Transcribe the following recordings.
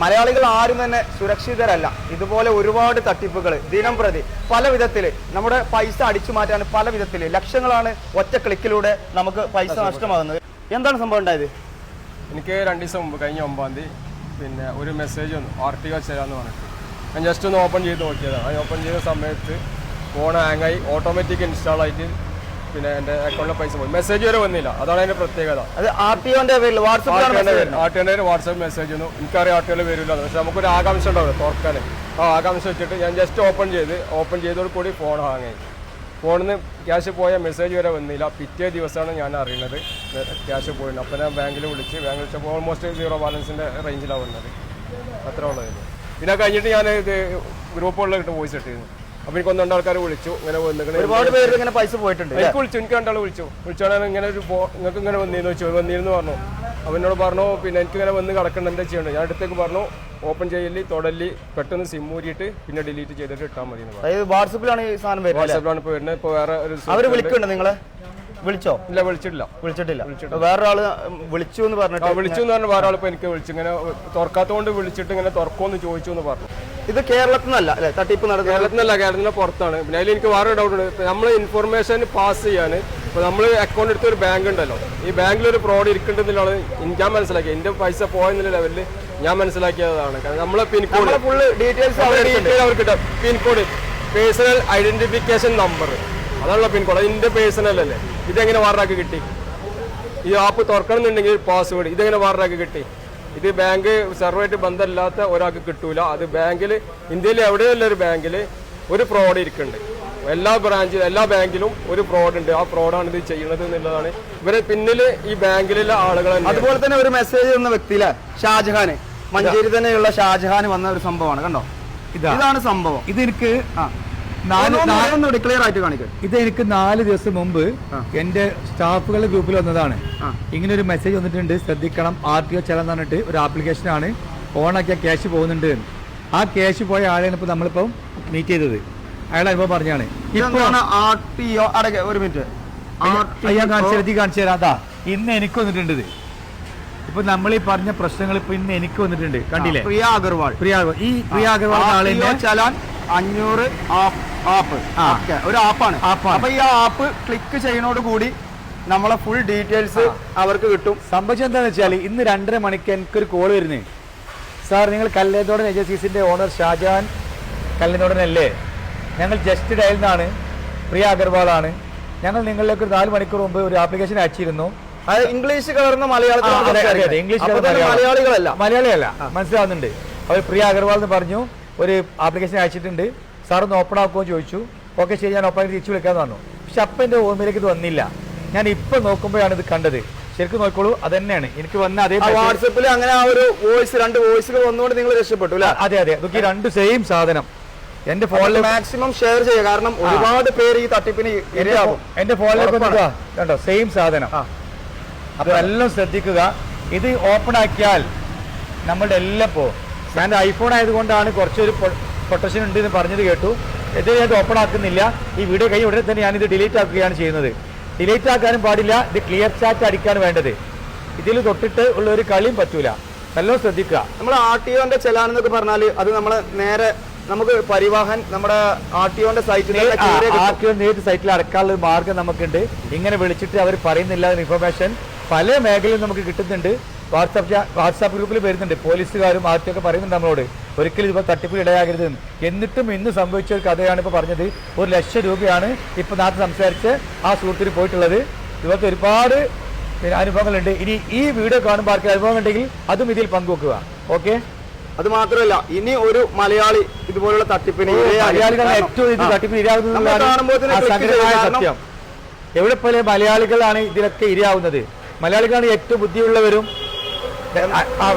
മലയാളികൾ ആരും തന്നെ സുരക്ഷിതരല്ല. ഇതുപോലെ ഒരുപാട് തട്ടിപ്പുകൾ ദിനം പ്രതി പല വിധത്തിൽ നമ്മുടെ പൈസ അടിച്ചു മാറ്റാൻ പല വിധത്തിൽ ലക്ഷങ്ങളാണ് ഒറ്റ ക്ലിക്കിലൂടെ നമുക്ക് പൈസ നഷ്ടമാകുന്നത്. എന്താണ് സംഭവം ഉണ്ടായത്? എനിക്ക് രണ്ട് ദിവസം മുമ്പ് കഴിഞ്ഞ ഒമ്പതാം തീയതി പിന്നെ ഒരു മെസ്സേജ് വന്നു ആർ ടി ഒ ചേരാന്ന് പറഞ്ഞിട്ട്. ഞാൻ ജസ്റ്റ് ഒന്ന് ഓപ്പൺ ചെയ്ത് നോക്കിയതാണ് അത് ഓപ്പൺ ചെയ്ത സമയത്ത് ഫോൺ ഹാങ്ങായി ഓട്ടോമാറ്റിക് ഇൻസ്റ്റാൾ ആയിട്ട് പിന്നെ എന്റെ അക്കൗണ്ടിലെ പൈസ പോയി. മെസ്സേജ് വരെ വന്നില്ല. അതാണ് അതിന്റെ പ്രത്യേകത. അത് ആർ ടി ഒന്റെ പേരിൽ വാട്സപ്പിലാണ് message വരുന്നത്. ആർ ടി ഒന്റെ വാട്സാപ്പ് മെസ്സേജ് ഒന്നും എനിക്കറിയാം ആർ ടി ഒയിൽ വരില്ല പക്ഷെ നമുക്കൊരു ആകാംക്ഷ ഉണ്ടാവും തുറക്കാൻ ആ ആകാംക്ഷ വെച്ചിട്ട് ഞാൻ ജസ്റ്റ് ഓപ്പൺ ചെയ്ത് ഓപ്പൺ ചെയ്തോട് കൂടി ഫോൺ ഹാങ് ആയി. ഫോണിൽ നിന്ന് ക്യാഷ് പോയ മെസ്സേജ് വരെ വന്നില്ല. പിറ്റേ ദിവസമാണ് ഞാൻ അറിയുന്നത്. ക്യാഷ് പോയി അപ്പോൾ ഞാൻ ബാങ്കിൽ വിളിച്ച് ബാങ്കിൽ വിളിച്ചപ്പോൾ ഓൾമോസ്റ്റ് സീറോ ബാലൻസിന്റെ റേഞ്ചിലാണ് വന്നത്. അത്ര ഉള്ളതായിരുന്നു പിന്നെ കഴിഞ്ഞിട്ട് ഞാൻ ഇത് ഗ്രൂപ്പുകളിലിട്ട് വോയിസ് ഇട്ടിരുന്നു അപ്പോൾ എനിക്ക് ഒന്ന് ആൾക്കാർ വിളിച്ചു ഇങ്ങനെ വന്നിങ്ങനെ ഒരുപാട് പേര് ഇങ്ങനെ പൈസ പോയിട്ടുണ്ട് എനിക്ക് വിളിച്ചു എനിക്ക് രണ്ടാൾ വിളിച്ചു. വിളിച്ചാണ് ഇങ്ങനെ ഒരു നിങ്ങൾക്ക് ഇങ്ങനെ വന്നിരുന്നു വെച്ചു. വന്നിരുന്നു പറഞ്ഞു. അവനോട് പറഞ്ഞു പിന്നെ എനിക്ക് ഇങ്ങനെ വന്ന് കിടക്കണ്ട എന്താ ചെയ്യണ്ടത് ഞാൻ അടുത്തേക്ക് പറഞ്ഞു ഓപ്പൺ ചെയ്യൽ തൊടൽ പെട്ടെന്ന് സിം ഊരിയിട്ട് പിന്നെ ഡിലീറ്റ് ചെയ്തിട്ട് ഇട്ടാൽ മതി വാട്സപ്പിലാണ് ഈ സാധനം വരുന്നത് വാട്സാപ്പിലാണ് ഇപ്പോൾ വരുന്നത്. ഇപ്പോൾ വേറെ ഒരു അവർ വിളിക്കുന്നുണ്ട് നിങ്ങളെ? വിളിച്ചോ? ഇല്ല വിളിച്ചിട്ടില്ല. വിളിച്ചിട്ടില്ല. വേറൊരാൾ വിളിച്ചു എന്ന് പറഞ്ഞിട്ട് വിളിച്ചു എന്ന് പറഞ്ഞു വേറെ ആളിപ്പോൾ എനിക്ക് വിളിച്ചു. ഇങ്ങനെ തുറക്കാത്തതുകൊണ്ട് വിളിച്ചിട്ട് ഇങ്ങനെ തുറക്കുമെന്ന് ചോദിച്ചു എന്ന് പറഞ്ഞു. ഇത് കേരളത്തിൽ നിന്നല്ല അല്ലെ? തട്ടിപ്പ് നടക്കുന്നത്. കേരളത്തിൽ നിന്നല്ല കേരളത്തിന് പുറത്താണ്. പിന്നെ അതിൽ എനിക്ക് വേറെ ഡൗട്ട് ഉണ്ട്. നമ്മൾ ഇൻഫർമേഷൻ പാസ് ചെയ്യാൻ ഇപ്പോൾ നമ്മൾ അക്കൗണ്ട് എടുത്ത ഒരു ബാങ്ക് ഉണ്ടല്ലോ. ഈ ബാങ്കിൽ ഒരു ഫ്രോഡ് ഇരിക്കുന്നുണ്ടെന്നുള്ളത് ഞാൻ മനസ്സിലാക്കിയത്. എന്റെ പൈസ പോയെന്നുള്ള ലെവലിൽ ഞാൻ മനസ്സിലാക്കിയതാണ്. കാരണം നമ്മളെ പിൻകോഡ് ഫുള്ള് ഡീറ്റെയിൽസ് അവർ ഡീറ്റെയിൽ അവർക്ക് പിൻകോഡ് പേഴ്സണൽ ഐഡന്റിഫിക്കേഷൻ നമ്പർ അതാണല്ലോ പിൻകോഡ് അത് എന്റെ പേഴ്സണൽ അല്ലേ? ഇതെങ്ങനെ വാർഡാക്കി കിട്ടി? ഈ ആപ്പ് തുറക്കണമെന്നുണ്ടെങ്കിൽ പാസ്വേഡ് ഇതെങ്ങനെ വാർഡാക്കി കിട്ടി? ഇത് ബാങ്ക് സർവായിട്ട് ബന്ധമില്ലാത്ത ഒരാൾക്ക് കിട്ടൂല. അത് ബാങ്കിൽ ഇന്ത്യയിൽ എവിടെയുള്ള ഒരു ബാങ്കിൽ ഒരു ഫ്രോഡ് ഇരിക്കുന്നുണ്ട്. എല്ലാ ബ്രാഞ്ചിലും എല്ലാ ബാങ്കിലും ഒരു ഫ്രോഡ് ഉണ്ട്. ആ ഫ്രോഡാണ് ഇത് ചെയ്യുന്നത് എന്നുള്ളതാണ്. ഇവരെ പിന്നിൽ ഈ ബാങ്കിലുള്ള ആളുകൾ അതുപോലെ തന്നെ ഒരു മെസ്സേജ് തന്ന വ്യക്തിയിലെ ഷാജഹാന്. മഞ്ചേരി തന്നെയുള്ള ഷാജഹാൻ വന്ന ഒരു സംഭവമാണ്. കണ്ടോ? ഇതാ. ഇതാണ് സംഭവം. ഇതെനിക്ക് ആ. ക്ലിയർ ആയിട്ട് കാണിക്കും. ഇത് എനിക്ക് നാല് ദിവസം മുമ്പ്. എന്റെ സ്റ്റാഫുകളുടെ ഗ്രൂപ്പിൽ വന്നതാണ്. ഇങ്ങനെ ഒരു മെസ്സേജ് വന്നിട്ടുണ്ട് ശ്രദ്ധിക്കണം ആർ ടി ഒ ചെലന്ന് പറഞ്ഞിട്ട് ഒരു ആപ്ലിക്കേഷൻ ആണ്. ഓണാക്കിയ ക്യാഷ് പോകുന്നുണ്ട്. ആ ക്യാഷ് പോയ ആളെയാണ് ഇപ്പൊ നമ്മളിപ്പം മീറ്റ് ചെയ്തത്. അയാളെ അനുഭവം പറഞ്ഞാണ്. ഒരു മിനിറ്റ് കാണിച്ചു കാണിച്ചു തരാം. അതാ ഇന്ന് എനിക്ക് വന്നിട്ടുണ്ട് ഇത്. ഇപ്പൊ നമ്മൾ ഈ പറഞ്ഞ പ്രശ്നങ്ങൾ ഇപ്പൊ ഇന്ന് എനിക്ക് വന്നിട്ടുണ്ട്. കണ്ടില്ലേ? പ്രിയ അഗർവാൾ. പ്രിയ ഈ പ്രിയ അഗർവാൾ ആളിന്റെ ചലാൻ അഞ്ഞൂറ് ആപ്പ്. ഓക്കെ ഒരു ആപ്പാണ്. അപ്പൊ ഈ ആപ്പ് ക്ലിക്ക് ചെയ്യുന്നതോട് കൂടി നമ്മളെ ഫുൾ ഡീറ്റെയിൽസ് അവർക്ക് കിട്ടും. സംഭവിച്ചത് എന്താണെന്ന് വെച്ചാൽ ഇന്ന് രണ്ടര മണിക്ക് എനിക്കൊരു കോൾ വരുന്നത് സാർ നിങ്ങൾ കല്ലേതോടൻ ഏജൻസീസിന്റെ ഓണർ ഷാജഹാൻ കല്ലേതോടനല്ലേ അല്ലേ ഞങ്ങൾ ജസ്റ്റ് ഡയൽ നിന്നാണ് പ്രിയ അഗർവാളാണ്. ഞങ്ങൾ നിങ്ങളിലേക്ക് ഒരു നാല് മണിക്കൂർ മുമ്പ് ഒരു ആപ്ലിക്കേഷൻ അയച്ചിരുന്നു അത് ഇംഗ്ലീഷ് കലർന്ന മലയാളത്തിൽ. മലയാളികളല്ല. മലയാളിയല്ല. മനസ്സിലാവുന്നുണ്ട്. അവർ പ്രിയ അഗർവാൾ എന്ന് പറഞ്ഞു ഒരു ആപ്ലിക്കേഷൻ അയച്ചിട്ടുണ്ട്. സാർ ഒന്ന് ഓപ്പൺ ആക്കുമോ ചോദിച്ചു. ഓക്കെ ശരി ഞാൻ ഓപ്പൺ ആക്കി തിരിച്ചു വിളിക്കാന്ന് പറഞ്ഞു. പക്ഷെ അപ്പം എന്റെ ഓർമ്മയിലേക്ക് ഇത് വന്നില്ല. ഞാൻ ഇപ്പൊ നോക്കുമ്പോഴാണ് ഇത് കണ്ടത്. ശരിക്കും നോക്കോളൂ അത് തന്നെയാണ്. എനിക്ക് വന്ന അതേ വാട്സപ്പിൽ അങ്ങനെ ആ ഒരു വോയിസ് രണ്ട് വോയിസുകൾ വന്നുകൊണ്ട് നിങ്ങൾ രക്ഷപ്പെട്ടു അല്ലെ? അതെ അതെ. ഈ രണ്ട് സെയിം സാധനം. എന്റെ ഫോണിൽ മാക്സിമം ഷെയർ ചെയ്യുക. കാരണം ഒരുപാട് പേര് ഈ തട്ടിപ്പിന് ഇരയാകും. എന്റെ ഫോണിലേക്ക്. കണ്ടോ? സെയിം സാധനം. അപ്പൊ എല്ലാം ശ്രദ്ധിക്കുക. ഇത് ഓപ്പൺ ആക്കിയാൽ നമ്മളുടെ എല്ലാം പോകും ഞാൻ ഐഫോൺ ആയതുകൊണ്ടാണ് കുറച്ചൊരു പ്രൊട്ടക്ഷൻ ഉണ്ട് എന്ന് പറഞ്ഞത് കേട്ടു. എന്തേ ഞാൻ ഓപ്പൺ ആക്കുന്നില്ല. ഈ വീഡിയോ കഴിഞ്ഞ ഉടനെ തന്നെ ഞാൻ ഇത് ഡിലീറ്റ് ആക്കുകയാണ് ചെയ്യുന്നത്. ഡിലീറ്റ് ആക്കാനും പാടില്ല. ഇത് ക്ലിയർ ചാറ്റ് അടിക്കാൻ വേണ്ടത്. ഇതിൽ തൊട്ടിട്ട് ഉള്ള ഒരു കളിയും പറ്റൂല. നല്ലോണം ശ്രദ്ധിക്കുക. നമ്മൾ ആർ ടി ഒന്റെ ചെലാൻ എന്നൊക്കെ പറഞ്ഞാൽ അത് നമ്മൾ നേരെ നമുക്ക് പരിവാഹൻ നമ്മുടെ ആർ ടി ഒന്റെ സൈറ്റിൽ നേരിട്ട് സൈറ്റിൽ അടക്കാനുള്ള ഒരു മാർഗം നമുക്കുണ്ട്. ഇങ്ങനെ വിളിച്ചിട്ട് അവർ പറയുന്നില്ല ഇൻഫർമേഷൻ പല മേഖലയും നമുക്ക് കിട്ടുന്നുണ്ട്. വാട്സാപ്പ് വാട്സാപ്പ് ഗ്രൂപ്പിൽ വരുന്നുണ്ട്. പോലീസുകാരും ആർക്കും പറയുന്നുണ്ട് നമ്മളോട്. ഒരിക്കലും ഇതിപ്പോൾ തട്ടിപ്പിൽ ഇടയാകരുത് എന്നിട്ടും ഇന്ന് സംഭവിച്ച ഒരു കഥയാണ് ഇപ്പോൾ പറഞ്ഞത്. ഒരു ലക്ഷം രൂപയാണ് ഇപ്പോൾ നാട്ടിൽ സംസാരിച്ച് ആ സുഹൃത്തിന് പോയിട്ടുള്ളത്. ഇതുപോലത്തെ ഒരുപാട് അനുഭവങ്ങളുണ്ട്. ഇനി ഈ വീഡിയോ കാണുമ്പോൾ ആർക്കും അനുഭവം ഉണ്ടെങ്കിൽ അതും ഇതിൽ പങ്കുവെക്കുക. ഓക്കെ? അത് മാത്രമല്ല ഇനി ഒരു മലയാളി ഇതുപോലുള്ള തട്ടിപ്പിന്. മലയാളികളാണ് ഏറ്റവും ഇത്. ഇരയാകുന്നത് എവിടെ പോലെ മലയാളികളാണ് ഇതിലൊക്കെ ഇരയാവുന്നത്? മലയാളികളാണ് ഏറ്റവും ബുദ്ധിയുള്ളവരും ആ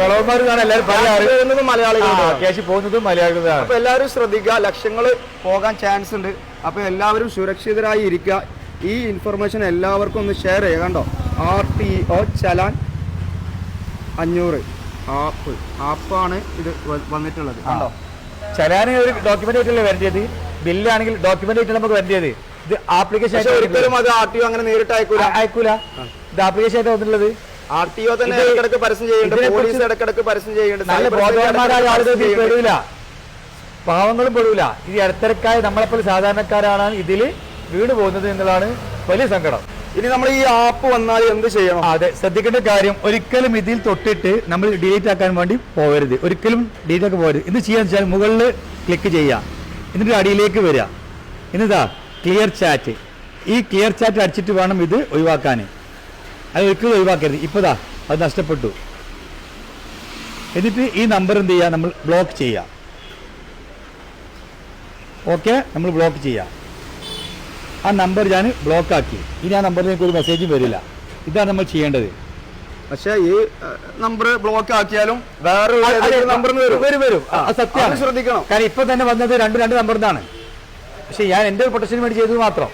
എല്ലാവരും മലയാളികളാണ് പോകുന്നതും മലയാളികളാണ് അപ്പൊ എല്ലാവരും ശ്രദ്ധിക്കുക ലക്ഷങ്ങൾ പോകാൻ ചാൻസ് ഉണ്ട്. അപ്പൊ എല്ലാവരും സുരക്ഷിതരായി ഇരിക്കുക. ഈ ഇൻഫർമേഷൻ എല്ലാവർക്കും ഒന്ന് ഷെയർ ചെയ്യുക കണ്ടോ? ആർ ടി ഒ ചലാൻ അഞ്ഞൂറ്. ആപ്പ്. ആപ്പാണ് ഇത് വന്നിട്ടുള്ളത്. കണ്ടോ? ചലാന് ഒരു ഡോക്യുമെന്റ് ആയിട്ടല്ലേ വരേണ്ടത്? ബില്ലാണെങ്കിൽ ഡോക്യുമെന്റ് ആയിട്ട് നമുക്ക് വരേണ്ടത്? ഇത് ആപ്ലിക്കേഷൻ ഒരിക്കലും അത് ആർ ടി ഒ അങ്ങനെ നേരിട്ട് അയക്കൂല. അയക്കൂല. ഇത് ആപ്ലിക്കേഷൻ ആയിട്ട് വന്നിട്ടുള്ളത്. ആർ ടി ഒ തന്നെ ഇടക്കിടക്ക് പരസ്യം ചെയ്യുന്നുണ്ട്. ഇതിനെക്കുറിച്ച് പോലീസ് ഇടക്കിടക്ക് പരസ്യം ചെയ്യുന്നുണ്ട്. നല്ല ബോധവാന്മാരായ ആളുകൾ. പെടൂല. പാവങ്ങളും പെടൂല. ഇത് ഇടത്തരക്കായ നമ്മളെപ്പോലെ സാധാരണക്കാരാണ് ഇതിൽ വീട് പോകുന്നത് എന്നുള്ളതാണ് വലിയ സങ്കടം. ഇനി നമ്മൾ ഈ ആപ്പ് വന്നാൽ എന്ത് ചെയ്യണം? അതെ. ശ്രദ്ധിക്കേണ്ട കാര്യം ഒരിക്കലും ഇതിൽ തൊട്ടിട്ട് നമ്മൾ ഡിലീറ്റ് ആക്കാൻ വേണ്ടി പോകരുത് ഒരിക്കലും ഡിലീറ്റ് ആക്കി പോകരുത് ഇത് ചെയ്യാന്ന് വെച്ചാൽ മുകളിൽ ക്ലിക്ക് ചെയ്യുക. എന്നിട്ട് അടിയിലേക്ക് വരിക. എന്നിതാ ക്ലിയർ ചാറ്റ് ഈ ക്ലിയർ ചാറ്റ് അടിച്ചിട്ട് വേണം ഇത് ഒഴിവാക്കാൻ. അത് ഒരിക്കലും ഒഴിവാക്കരുത്. ഇപ്പതാ അത് നഷ്ടപ്പെട്ടു. എന്നിട്ട് ഈ നമ്പർ എന്ത് ചെയ്യുക നമ്മൾ ബ്ലോക്ക് ചെയ്യുക ഓക്കെ നമ്മൾ ബ്ലോക്ക് ചെയ്യുക ആ നമ്പർ ഞാൻ ബ്ലോക്ക് ആക്കി. ഇനി ആ നമ്പറിലേക്ക് ഒരു മെസ്സേജും വരില്ല. ഇതാണ് നമ്മൾ ചെയ്യേണ്ടത്. പക്ഷേ ഈ നമ്പർ ബ്ലോക്ക് ആക്കിയാലും വേറെ വരും. വരും സത്യമാണ് ശ്രദ്ധിക്കണം. കാരണം ഇപ്പൊ തന്നെ വന്നത് രണ്ട് രണ്ട് നമ്പറിനാണ് പക്ഷെ ഞാൻ എന്റെ പ്രൊട്ടക്ഷന് വേണ്ടി ചെയ്തത് മാത്രം.